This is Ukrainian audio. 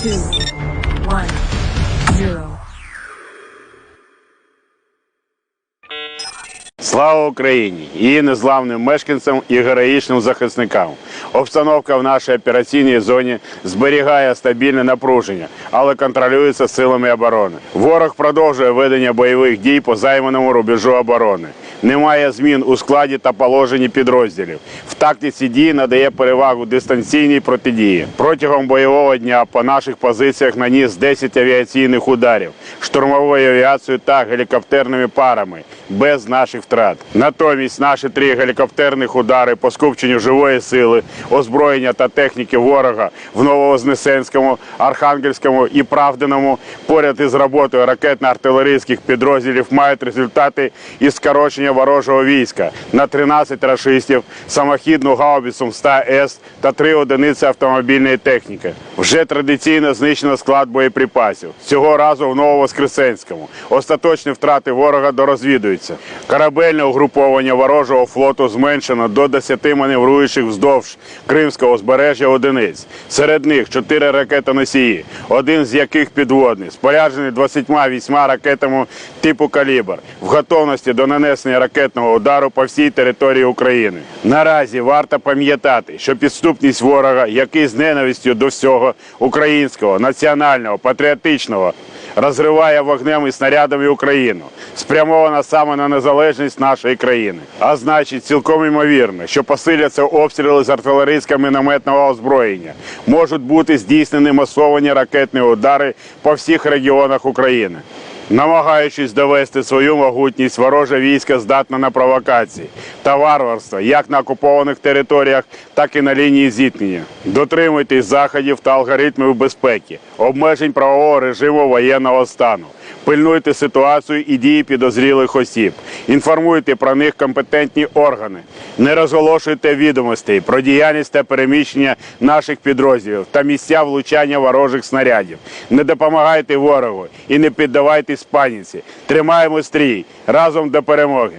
two, one, Слава Україні! Її незламним мешканцям і героїчним захисникам. Обстановка в нашій операційній зоні зберігає стабільне напруження, але контролюється силами оборони. Ворог продовжує ведення бойових дій по займаному рубежу оборони. Немає змін у складі та положенні підрозділів. В тактиці дії надає перевагу дистанційній протидії. Протягом бойового дня по наших позиціях наніс 10 авіаційних ударів, штурмовою авіацією та гелікоптерними парами без наших втрат. Натомість наші три гелікоптерних удари по скупченню живої сили, озброєння та техніки ворога в Нововознесенському, Архангельському і Правдиному поряд із роботою ракетно-артилерійських підрозділів мають результати із скорочення ворожого війська на 13 рашистів, самохідну гаубицю МСТА-С та три одиниці автомобільної техніки. Вже традиційно знищено склад боєприпасів. Цього разу в Нововоскресенському. Остаточні втрати ворога дорозвідуються. Корабельне угруповання ворожого флоту зменшено до 10 маневруючих вздовж Кримського узбережжя одиниць. Серед них 4 ракетоносії, один з яких підводний, споряджений 28 ракетами типу «Калібр», в готовності до нанесення ракетного удару по всій території України. Наразі варто пам'ятати, що підступність ворога, який з ненавистю до всього українського, національного, патріотичного розриває вогнем і снарядами Україну, спрямована саме на незалежність нашої країни. А значить, цілком ймовірно, що посиляться обстріли з артилерійського мінометного озброєння, можуть бути здійснені масовані ракетні удари по всіх регіонах України. Намагаючись довести свою могутність, вороже військо здатне на провокації та варварство як на окупованих територіях, так і на лінії зіткнення. Дотримуйтесь заходів та алгоритмів безпеки, обмежень правового режиму воєнного стану. Пильнуйте ситуацію і дії підозрілих осіб. Інформуйте про них компетентні органи. Не розголошуйте відомостей про діяльність та переміщення наших підрозділів та місця влучання ворожих снарядів. Не допомагайте ворогу і не піддавайтесь паніці. Тримаємо стрій разом до перемоги.